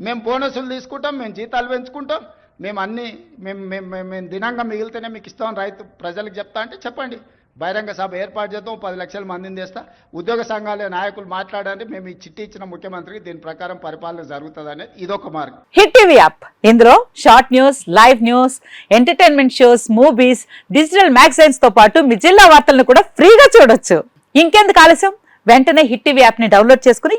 మేము బోనసులు తీసుకుంటాం మేము జీతాలు పెంచుకుంటాం. మేము అన్ని మేము మేము మేము మేము దినంగా మిగిలితేనే మీకు ఇస్తాం రైతు ప్రజలకు చెప్తా అంటే చెప్పండి. బహిరంగ సభ ఏర్పాటు చేద్దాం పది లక్షల మందిని తెస్తా. ఉద్యోగ సంఘాల నాయకులు మాట్లాడండి మేము ఈ చిట్టి ఇచ్చిన ముఖ్యమంత్రికి దీని ప్రకారం పరిపాలన జరుగుతుంది అనేది ఇదొక మార్గం. Hit TV app. ఇందులో short news live news entertainment shows movies digital మ్యాగజైన్స్తో పాటు మీ జిల్లా వార్తలను కూడా ఫ్రీగా చూడొచ్చు. ఇంకెందుకు ఆలస్యం? వెంటనే హిట్ టీవీ యాప్ని డౌన్లోడ్ చేసుకుని